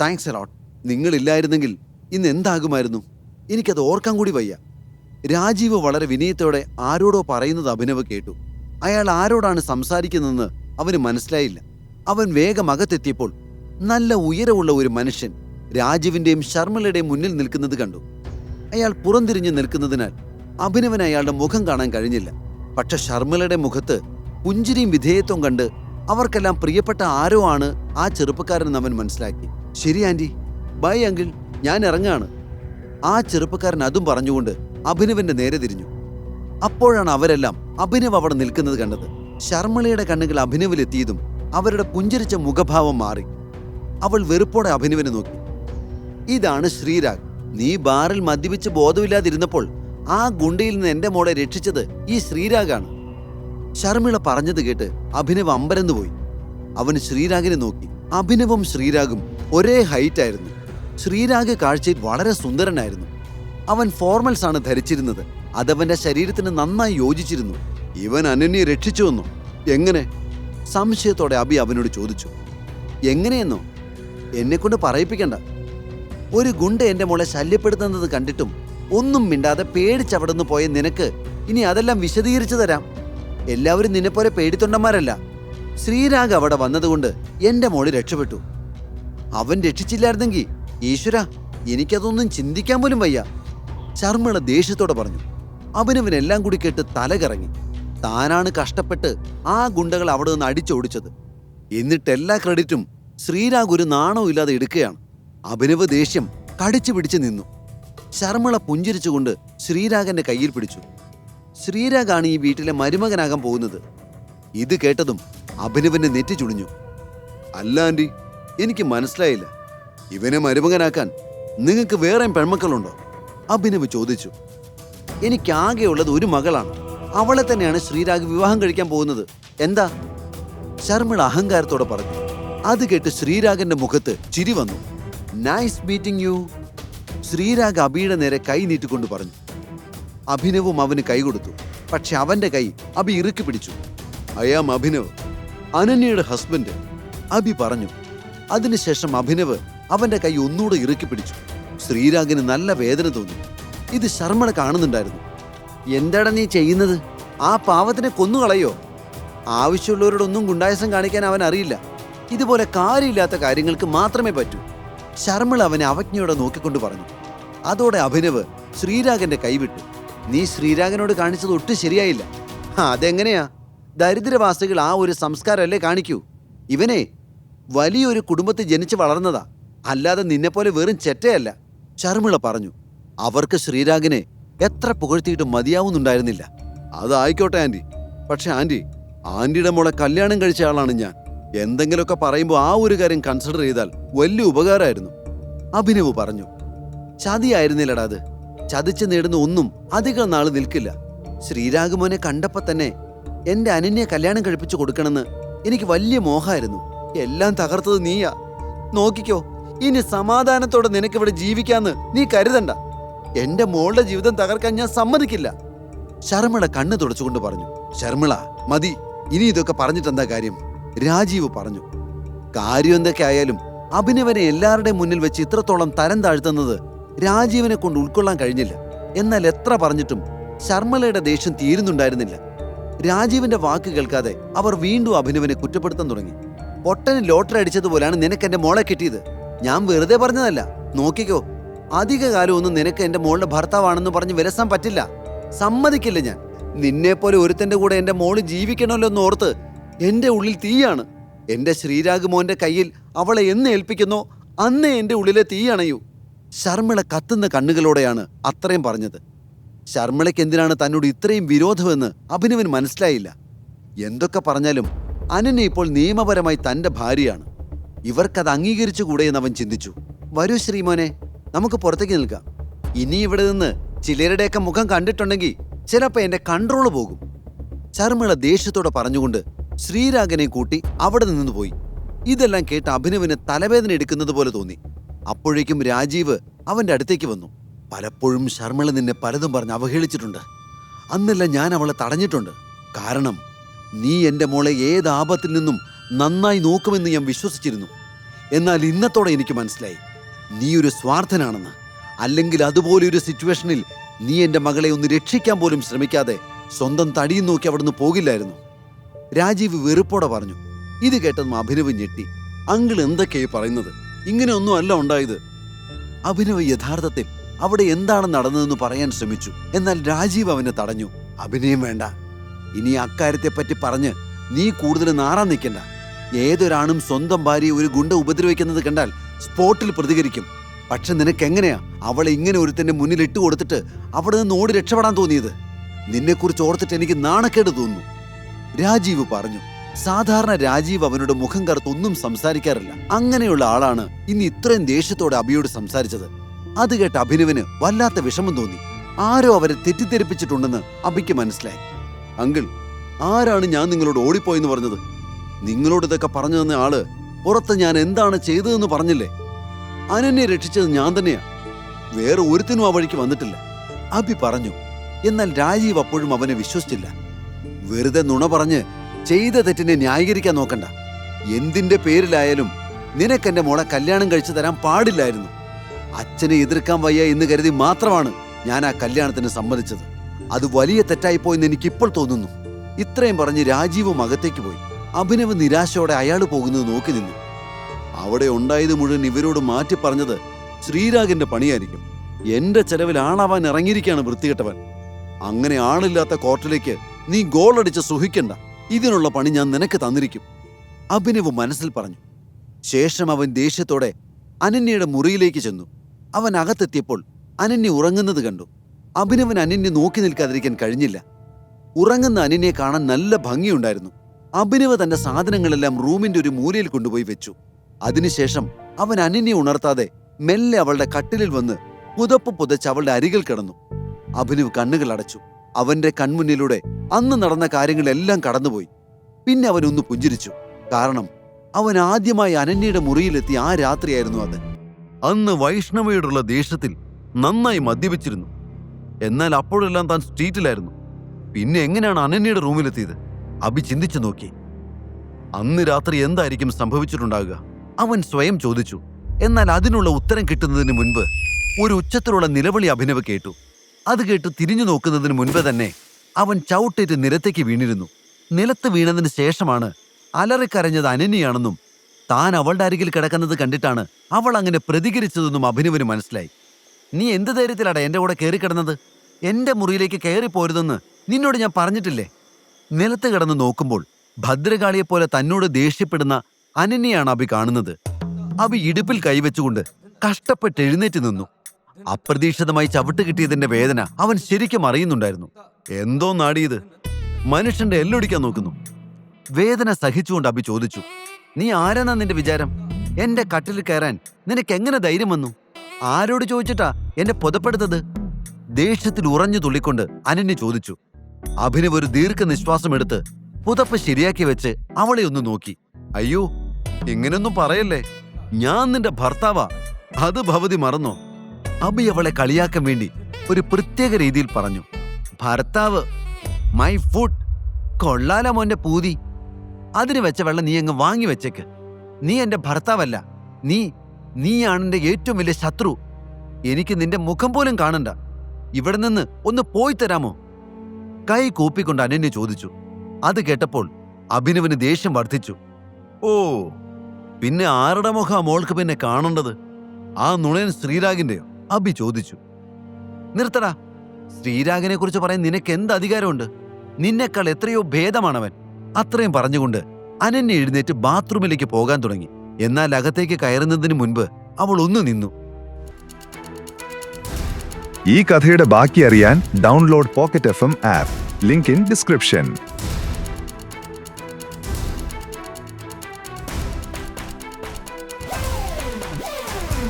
Thanks എറോട്ട് നിങ്ങളില്ലായിരുന്നെങ്കിൽ ഇന്ന് എന്താകുമായിരുന്നു? എനിക്കത് ഓർക്കാൻ കൂടി വയ്യ. രാജീവ് വളരെ വിനയത്തോടെ ആരോടോ പറയുന്നത് അഭിനവ് കേട്ടു. അയാൾ ആരോടാണ് സംസാരിക്കുന്നതെന്ന് അവന് മനസ്സിലായില്ല. അവൻ വേഗം അകത്തെത്തിയപ്പോൾ നല്ല ഉയരമുള്ള ഒരു മനുഷ്യൻ രാജീവിന്റെയും ശർമ്മലയുടെയും മുന്നിൽ നിൽക്കുന്നത് കണ്ടു. അയാൾ പുറംതിരിഞ്ഞ് നിൽക്കുന്നതിനാൽ അഭിനവന് അയാളുടെ മുഖം കാണാൻ കഴിഞ്ഞില്ല. പക്ഷെ ശർമ്മലയുടെ മുഖത്ത് പുഞ്ചിരിയും വിധേയത്വം കണ്ട് അവർക്കെല്ലാം പ്രിയപ്പെട്ട ആരോ ആണ് ആ ചെറുപ്പക്കാരൻ അവൻ മനസ്സിലാക്കി. ശരി ആന്റി. Bye uncle. ഞാൻ ഇറങ്ങാണ്. ആ ചെറുപ്പക്കാരൻ അതും പറഞ്ഞുകൊണ്ട് അഭിനവന്റെ നേരെ തിരിഞ്ഞു. അപ്പോഴാണ് അവരെല്ലാം അഭിനവ് അവിടെ നിൽക്കുന്നത് കണ്ടത്. ശർമ്മളയുടെ കണ്ണുകൾ അഭിനവിലെത്തിയതും അവരുടെ പുഞ്ചരിച്ച മുഖഭാവം മാറി. അവൾ വെറുപ്പോടെ അഭിനവിനെ നോക്കി. ഇതാണ് ശ്രീരാഗ്. നീ ബാറിൽ മദ്യപിച്ച് ബോധമില്ലാതിരുന്നപ്പോൾ ആ ഗുണ്ടയിൽ നിന്ന് എന്റെ മോളെ രക്ഷിച്ചത് ഈ ശ്രീരാഗാണ്. ശർമ്മിള പറഞ്ഞത് കേട്ട് അഭിനവ് അമ്പരന്ന് പോയി അവൻ ശ്രീരാഗിനെ നോക്കി. അഭിനവും ശ്രീരാഗും ഒരേ ഹൈറ്റ് ആയിരുന്നു. ശ്രീരാഗ് കാഴ്ചയിൽ വളരെ സുന്ദരനായിരുന്നു. അവൻ ഫോർമൽസ് ആണ് ധരിച്ചിരുന്നത്. അതവന്റെ ശരീരത്തിന് നന്നായി യോജിച്ചിരുന്നു. ഇവൻ അനന്യെ രക്ഷിച്ചുവെന്നോ എങ്ങനെ? സംശയത്തോടെ അബി അവനോട് ചോദിച്ചു. എങ്ങനെയെന്നോ? എന്നെക്കൊണ്ട് പറയിപ്പിക്കണ്ട. ഒരു ഗുണ്ട എന്റെ മോളെ ശല്യപ്പെടുത്തുന്നത് കണ്ടിട്ടും ഒന്നും മിണ്ടാതെ പേടിച്ചവിടുന്ന് പോയ നിനക്ക് ഇനി അതെല്ലാം വിശദീകരിച്ചു തരാം. എല്ലാവരും നിന്നെപ്പോലെ പേടിത്തൊണ്ടന്മാരല്ല. ശ്രീരാഗ് അവിടെ വന്നതുകൊണ്ട് എന്റെ മോളി രക്ഷപ്പെട്ടു. അവൻ രക്ഷിച്ചില്ലായിരുന്നെങ്കിൽ ഈശ്വര എനിക്കതൊന്നും ചിന്തിക്കാൻ പോലും വയ്യ. ശർമ്മള ദേഷ്യത്തോടെ പറഞ്ഞു. അവനവനെല്ലാം കൂടി കേട്ട് തല കറങ്ങി താനാണ് കഷ്ടപ്പെട്ട് ആ ഗുണ്ടകൾ അവിടെ നിന്ന് അടിച്ചോടിച്ചത്. എന്നിട്ട് എല്ലാ ക്രെഡിറ്റും ശ്രീരാഗ് ഒരു നാണവും ഇല്ലാതെ എടുക്കുകയാണ്. അഭിനവ് ദേഷ്യം കടിച്ചു പിടിച്ച് നിന്നു. ശർമ്മള പുഞ്ചിരിച്ചുകൊണ്ട് ശ്രീരാഗന്റെ കയ്യിൽ പിടിച്ചു. ശ്രീരാഗാണ് ഈ വീട്ടിലെ മരുമകനാകാൻ പോകുന്നത്. ഇത് കേട്ടതും അഭിനവന്റെ നെറ്റി ചുളിഞ്ഞു അല്ലാണ്ടി എനിക്ക് മനസ്സിലായില്ല. ഇവനെ മരുമകനാക്കാൻ നിങ്ങൾക്ക് വേറെ പെൺമക്കളുണ്ടോ? അഭിനവ് ചോദിച്ചു. എനിക്കാകെയുള്ളത് ഒരു മകളാണ്. അവളെ തന്നെയാണ് ശ്രീരാഗ് വിവാഹം കഴിക്കാൻ പോകുന്നത്. എന്താ? ശർമിള അഹങ്കാരത്തോടെ പറഞ്ഞു. അത് കേട്ട് ശ്രീരാഗന്റെ മുഖത്ത് ചിരി വന്നു. നൈസ് മീറ്റിംഗ് യു ശ്രീരാഗ് അബിയുടെ നേരെ കൈ നീട്ടിക്കൊണ്ട് പറഞ്ഞു. അഭിനവും അവന് കൈ കൊടുത്തു. പക്ഷെ അവന്റെ കൈ അബി ഇറുക്കി പിടിച്ചു. അയാം അഭിനവ്. അനന്യയുടെ ഹസ്ബൻഡ് അബി പറഞ്ഞു. അതിനുശേഷം അഭിനവ് അവന്റെ കൈ ഒന്നുകൂടെ ഇറുക്കി പിടിച്ചു. ശ്രീരാഗിന് നല്ല വേദന തോന്നി. ഇത് ശർമ്മള കാണുന്നുണ്ടായിരുന്നു. എന്താടാ നീ ചെയ്യുന്നത്? ആ പാവത്തിനെ കൊന്നുകളയോ? ആവശ്യമുള്ളവരോടൊന്നും ഗുണ്ടായസം കാണിക്കാൻ അവൻ അറിയില്ല. ഇതുപോലെ കാര്യമില്ലാത്ത കാര്യങ്ങൾക്ക് മാത്രമേ പറ്റൂ. ശർമ്മൾ അവനെ അവജ്ഞയോടെ നോക്കിക്കൊണ്ട് പറഞ്ഞു. അതോടെ അഭിനവ് ശ്രീരാഗന്റെ കൈവിട്ടു നീ ശ്രീരാഗനോട് കാണിച്ചത് ഒട്ടും ശരിയായില്ല. അതെങ്ങനെയാ? ദരിദ്രവാസികൾ ആ ഒരു സംസ്കാരമല്ലേ കാണിക്കൂ? ഇവനെ വലിയൊരു കുടുംബത്തിൽ ജനിച്ച് വളർന്നതാ. അല്ലാതെ നിന്നെപ്പോലെ വെറും ചെറ്റയല്ല. ശർമിള പറഞ്ഞു അവർക്ക് ശ്രീരാഗിനെ എത്ര പുകഴ്ത്തിയിട്ടും മതിയാവുന്നുണ്ടായിരുന്നില്ല. അതായിക്കോട്ടെ ആന്റി. പക്ഷെ ആന്റി ആന്റിയുടെ മോളെ കല്യാണം കഴിച്ച ആളാണ് ഞാൻ. എന്തെങ്കിലുമൊക്കെ പറയുമ്പോൾ ആ ഒരു കാര്യം കൺസിഡർ ചെയ്താൽ വലിയ ഉപകാരമായിരുന്നു. അഭിനവ് പറഞ്ഞു ചതിയായിരുന്നില്ലടാ അത്. ചതിച്ച് നേടുന്ന ഒന്നും അധികം നാൾ നിൽക്കില്ല. ശ്രീരാഗമോനെ കണ്ടപ്പോ തന്നെ എന്റെ അനന്യെ കല്യാണം കഴിപ്പിച്ചു കൊടുക്കണമെന്ന് എനിക്ക് വലിയ മോഹമായിരുന്നു. എല്ലാം തകർത്തത് നീയാ. നോക്കിക്കോ ഇനി സമാധാനത്തോടെ നിനക്കിവിടെ ജീവിക്കാന്ന് നീ കരുതണ്ട. എന്റെ മോളുടെ ജീവിതം തകർക്കാൻ ഞാൻ സമ്മതിക്കില്ല. ശർമ്മള കണ്ണു തുടച്ചുകൊണ്ട് പറഞ്ഞു ശർമ്മള മതി ഇനി ഇതൊക്കെ പറഞ്ഞിട്ടെന്താ കാര്യം? രാജീവ് പറഞ്ഞു കാര്യം എന്തൊക്കെ ആയാലും അഭിനവനെ എല്ലാവരുടെയും മുന്നിൽ വെച്ച് ഇത്രത്തോളം തരം താഴ്ത്തുന്നത് രാജീവിനെ കൊണ്ട് ഉൾക്കൊള്ളാൻ കഴിഞ്ഞില്ല. എന്നാൽ എത്ര പറഞ്ഞിട്ടും ശർമ്മലയുടെ ദേഷ്യം തീരുന്നുണ്ടായിരുന്നില്ല. രാജീവിന്റെ വാക്ക് കേൾക്കാതെ അവർ വീണ്ടും അഭിനവനെ കുറ്റപ്പെടുത്താൻ തുടങ്ങി. പൊട്ടന് ലോട്ടറി അടിച്ചതുപോലെയാണ് നിനക്ക് എന്റെ മോളെ കിട്ടിയത്. ഞാൻ വെറുതെ പറഞ്ഞതല്ല. നോക്കിക്കോ. അധിക കാലമൊന്നും നിനക്ക് എന്റെ മോളുടെ ഭർത്താവാണെന്ന് പറഞ്ഞ് വിലസാൻ പറ്റില്ല. സമ്മതിക്കില്ല ഞാൻ. നിന്നെപ്പോലെ പോലെ ഒരുത്തന്റെ കൂടെ എന്റെ മോൾ ജീവിക്കണമല്ലോ എന്ന് ഓർത്ത് എന്റെ ഉള്ളിൽ തീയാണ്. എന്റെ ശ്രീരാഗ് മോന്റെ കയ്യിൽ അവളെ എന്ന് ഏൽപ്പിക്കുന്നോ അന്നേ എന്റെ ഉള്ളിലെ തീ അണയൂ ശർമിള കത്തുന്ന കണ്ണുകളോടെയാണ് അത്രയും പറഞ്ഞത്. ശർമ്മിളയ്ക്ക് എന്തിനാണ് തന്നോട് ഇത്രയും വിരോധമെന്ന് അഭിനവൻ മനസ്സിലായില്ല. എന്തൊക്കെ പറഞ്ഞാലും അനന്യ ഇപ്പോൾ നിയമപരമായി തന്റെ ഭാര്യയാണ്. ഇവർക്കത് അംഗീകരിച്ചുകൂടെ എന്ന് അവൻ ചിന്തിച്ചു. വരൂ ശ്രീമോനെ നമുക്ക് പുറത്തേക്ക് നിൽക്കാം. ഇനി ഇവിടെ നിന്ന് ചിലരുടെയൊക്കെ മുഖം കണ്ടിട്ടുണ്ടെങ്കിൽ ചിലപ്പോൾ എന്റെ കൺട്രോൾ പോകും. ചർമ്മിള ദേഷ്യത്തോടെ പറഞ്ഞുകൊണ്ട് ശ്രീരാഗനെ കൂട്ടി അവിടെ നിന്ന് പോയി. ഇതെല്ലാം കേട്ട് അഭിനവിന് തലവേദന എടുക്കുന്നത് പോലെ തോന്നി. അപ്പോഴേക്കും രാജീവ് അവന്റെ അടുത്തേക്ക് വന്നു. പലപ്പോഴും ശർമ്മിള നിന്നെ പലതും പറഞ്ഞ് അവഹേളിച്ചിട്ടുണ്ട്. അന്നെല്ലാം ഞാൻ അവളെ തടഞ്ഞിട്ടുണ്ട്. കാരണം നീ എന്റെ മോളെ ഏത് ആപത്തിൽ നിന്നും നന്നായി നോക്കുമെന്ന് ഞാൻ വിശ്വസിച്ചിരുന്നു. എന്നാൽ ഇന്നത്തോടെ എനിക്ക് മനസ്സിലായി. നീ ഒരു സ്വാർത്ഥനാണെന്ന്. അല്ലെങ്കിൽ അതുപോലെ ഒരു സിറ്റുവേഷനിൽ നീ എന്റെ മകളെ ഒന്ന് രക്ഷിക്കാൻ പോലും ശ്രമിക്കാതെ സ്വന്തം തടിയും നോക്കി അവിടുന്ന് പോകില്ലായിരുന്നു. രാജീവ് വെറുപ്പോടെ പറഞ്ഞു ഇത് കേട്ടതും അഭിനവ് ഞെട്ടി. അങ്കിൾ എന്തൊക്കെയായി പറയുന്നത്? ഇങ്ങനെയൊന്നും അല്ല ഉണ്ടായത്. അഭിനവ് യഥാർത്ഥത്തിൽ അവിടെ എന്താണ് നടന്നതെന്ന് പറയാൻ ശ്രമിച്ചു. എന്നാൽ രാജീവ് അവനെ തടഞ്ഞു. അഭിനയം വേണ്ട. ഇനി അക്കാര്യത്തെപ്പറ്റി പറഞ്ഞ് നീ കൂടുതൽ നാറാൻ നിൽക്കണ്ട. ഏതൊരാണും സ്വന്തം ഭാര്യയെ ഒരു ഗുണ്ട ഉപദ്രവിക്കുന്നത് കണ്ടാൽ സ്പോട്ടിൽ പ്രതികരിക്കും. പക്ഷെ നിനക്ക് എങ്ങനെയാ അവൾ ഇങ്ങനെ ഒരുത്തന്റെ മുന്നിൽ ഇട്ട് കൊടുത്തിട്ട് അവിടെ നിന്ന് ഓടി രക്ഷപ്പെടാൻ തോന്നിയത്? നിന്നെക്കുറിച്ച് ഓർത്തിട്ട് എനിക്ക് നാണക്കേട് തോന്നുന്നു. രാജീവ് പറഞ്ഞു സാധാരണ രാജീവ് അവനോട് മുഖം കറുത്ത് ഒന്നും സംസാരിക്കാറില്ല. അങ്ങനെയുള്ള ആളാണ് ഇന്ന് ഇത്രയും ദേഷ്യത്തോടെ അഭിയോട് സംസാരിച്ചത്. അത് കേട്ട് അഭിനവിന് വല്ലാത്ത വിഷമം തോന്നി. ആരോ അവരെ തെറ്റിദ്ധരിപ്പിച്ചിട്ടുണ്ടെന്ന് അഭിക്ക് മനസ്സിലായി. അങ്കിൾ ആരാണ് ഞാൻ നിങ്ങളോട് ഓടിപ്പോയെന്ന് പറഞ്ഞത്? നിങ്ങളോട് ഇതൊക്കെ പറഞ്ഞു തന്ന ആൾ പുറത്ത് ഞാൻ എന്താണ് ചെയ്തതെന്ന് പറഞ്ഞില്ലേ? അനന്യെ രക്ഷിച്ചത് ഞാൻ തന്നെയാ. വേറെ ഒരുത്തിനും ആ വഴിക്ക് വന്നിട്ടില്ല. അഭി പറഞ്ഞു എന്നാൽ രാജീവ് അപ്പോഴും അവനെ വിശ്വസിച്ചില്ല. വെറുതെ നുണ പറഞ്ഞ് ചെയ്ത തെറ്റിനെ ന്യായീകരിക്കാൻ നോക്കണ്ട. എന്തിന്റെ പേരിലായാലും നിനക്കെന്റെ മോളെ കല്യാണം കഴിച്ചു തരാൻ പാടില്ലായിരുന്നു. അച്ഛനെ എതിർക്കാൻ വയ്യ എന്ന് കരുതി മാത്രമാണ് ഞാൻ ആ കല്യാണത്തിന് സമ്മതിച്ചത്. അത് വലിയ തെറ്റായിപ്പോയെന്ന് എനിക്ക് ഇപ്പോൾ തോന്നുന്നു. ഇത്രയും പറഞ്ഞ് രാജീവും അകത്തേക്ക് പോയി. അഭിനവ് നിരാശയോടെ അയാൾ പോകുന്നത് നോക്കി നിന്നു. അവിടെ ഉണ്ടായത് മുഴുവൻ ഇവരോട് മാറ്റി പറഞ്ഞത് ശ്രീരാഗിന്റെ പണിയായിരിക്കും. എന്റെ ചെലവിൽ ആളാവാൻ ഇറങ്ങിയിരിക്കുകയാണ് വൃത്തികെട്ടവൻ. അങ്ങനെ ആളില്ലാത്ത കോർട്ടിലേക്ക് നീ ഗോൾ അടിച്ച് സുഹിക്കണ്ട. ഇതിനുള്ള പണി ഞാൻ നിനക്ക് തന്നിരിക്കും. അഭിനവ് മനസ്സിൽ പറഞ്ഞു. ശേഷം അവൻ ദേഷ്യത്തോടെ അനന്യയുടെ മുറിയിലേക്ക് ചെന്നു. അവൻ അകത്തെത്തിയപ്പോൾ അനന്യ ഉറങ്ങുന്നത് കണ്ടു. അഭിനവൻ അനിനെ നോക്കി നിൽക്കാതിരിക്കാൻ കഴിഞ്ഞില്ല. ഉറങ്ങുന്ന അനിനെ കാണാൻ നല്ല ഭംഗിയുണ്ടായിരുന്നു. അഭിനവ് തന്റെ സാധനങ്ങളെല്ലാം റൂമിന്റെ ഒരു മൂലയിൽ കൊണ്ടുപോയി വെച്ചു. അതിനുശേഷം അവൻ അനിനെ ഉണർത്താതെ മെല്ലെ അവളുടെ കട്ടിലിൽ വന്ന് പുതപ്പ് പുതച്ച് അവളുടെ അരികിൽ കിടന്നു. അഭിനവ് കണ്ണുകൾ അടച്ചു. അവന്റെ കൺമുന്നിലൂടെ അന്ന് നടന്ന കാര്യങ്ങളെല്ലാം കടന്നുപോയി. പിന്നെ അവൻ ഒന്ന് പുഞ്ചിരിച്ചു. കാരണം അവൻ ആദ്യമായി അനന്യയുടെ മുറിയിലെത്തി ആ രാത്രിയായിരുന്നു അത്. അന്ന് വൈഷ്ണവയോടുള്ള ദേഷ്യത്തിൽ നന്നായി മദ്യപിച്ചിരുന്നു. എന്നാൽ അപ്പോഴെല്ലാം താൻ സ്ട്രീറ്റിലായിരുന്നു. പിന്നെ എങ്ങനെയാണ് അനന്യയുടെ റൂമിലെത്തിയത്? അഭി ചിന്തിച്ചു നോക്കി. അന്ന് രാത്രി എന്തായിരിക്കും സംഭവിച്ചിട്ടുണ്ടാകുക? അവൻ സ്വയം ചോദിച്ചു. എന്നാൽ അതിനുള്ള ഉത്തരം കിട്ടുന്നതിന് മുൻപ് ഒരു ഉച്ചത്തിലുള്ള നിലവിളി അഭിനവ് കേട്ടു. അത് കേട്ട് തിരിഞ്ഞു നോക്കുന്നതിന് മുൻപ് തന്നെ അവൻ ചവിട്ടേറ്റ് നിലത്തേക്ക് വീണിരുന്നു. നിലത്ത് വീണതിന് ശേഷമാണ് അലറിക്കരഞ്ഞത് അനന്യയാണെന്നും താൻ അവളുടെ അരികിൽ കിടക്കുന്നത് കണ്ടിട്ടാണ് അവൾ അങ്ങനെ പ്രതികരിച്ചതെന്നും അഭിനവിന് മനസ്സിലായി. നീ എന്ത് ധൈര്യത്തിലാടാ എന്റെ കൂടെ കയറി കിടന്നത്? എന്റെ മുറിയിലേക്ക് കയറിപ്പോരുതെന്ന് നിന്നോട് ഞാൻ പറഞ്ഞിട്ടില്ലേ? നിലത്ത് കിടന്ന് നോക്കുമ്പോൾ ഭദ്രകാളിയെപ്പോലെ തന്നോട് ദേഷ്യപ്പെടുന്ന അനന്യയാണ് അഭി കാണുന്നത്. അഭി ഇടുപ്പിൽ കൈവച്ചുകൊണ്ട് കഷ്ടപ്പെട്ട് എഴുന്നേറ്റ് നിന്നു. അപ്രതീക്ഷിതമായി ചവിട്ട് കിട്ടിയതിന്റെ വേദന അവൻ ശരിക്കും അറിയുന്നുണ്ടായിരുന്നു. എന്തോ നാടിയത് മനുഷ്യന്റെ എല്ലൊടിക്കാൻ നോക്കുന്നു. വേദന സഹിച്ചുകൊണ്ട് അഭി ചോദിച്ചു നീ ആരാന്നാ നിന്റെ വിചാരം? എന്റെ കട്ടിൽ കയറാൻ നിനക്ക് എങ്ങനെ ധൈര്യം വന്നു? ആരോട് ചോദിച്ചിട്ടാ എന്നെ പുതപ്പെടുത്തത്? ദേഷ്യത്തിൽ ഉറഞ്ഞു തുള്ളിക്കൊണ്ട് അനന്യ ചോദിച്ചു. അഭിനവ് ഒരു ദീർഘനിശ്വാസം എടുത്ത് പുതപ്പ് ശരിയാക്കി വെച്ച് അവളെ ഒന്ന് നോക്കി. അയ്യോ ഇങ്ങനെയൊന്നും പറയല്ലേ? ഞാൻ നിന്റെ ഭർത്താവാ. അത് ഭവതി മറന്നോ? അഭി അവളെ കളിയാക്കാൻ വേണ്ടി ഒരു പ്രത്യേക രീതിയിൽ പറഞ്ഞു. ഭർത്താവ് മൈ ഫുഡ്. കൊള്ളാല മോന്റെ പൂതി. അതിന് വെച്ച വെള്ളം നീ അങ്ങ് വാങ്ങി വെച്ചേക്ക്. നീ എന്റെ ഭർത്താവല്ല. നീ നീയാണ് എന്റെ ഏറ്റവും വലിയ ശത്രു. എനിക്ക് നിന്റെ മുഖം പോലും കാണണ്ട. ഇവിടെ നിന്ന് ഒന്ന് പോയി തരാമോ? കൈ കൂപ്പിക്കൊണ്ട് അനന്യ ചോദിച്ചു. അത് കേട്ടപ്പോൾ അഭിനവന് ദേഷ്യം വർദ്ധിച്ചു. ഓ പിന്നെ ആരുടെ മുഖ മോൾക്ക് പിന്നെ കാണേണ്ടത്? ആ നുണയൻ ശ്രീരാഗിന്റെയോ? അഭി ചോദിച്ചു. നിർത്തടാ. ശ്രീരാഗിനെ കുറിച്ച് പറയാൻ നിനക്ക് എന്ത് അധികാരമുണ്ട്? നിന്നെക്കാൾ എത്രയോ ഭേദമാണവൻ. അത്രയും പറഞ്ഞുകൊണ്ട് അനന്യ എഴുന്നേറ്റ് ബാത്റൂമിലേക്ക് പോകാൻ തുടങ്ങി. എന്നാൽ അകത്തേക്ക് കയറുന്നതിന് മുൻപ് അവൾ ഒന്ന് നിന്നു. ഈ കഥയുടെ ബാക്കി അറിയാൻ download pocket F M app. Link in description.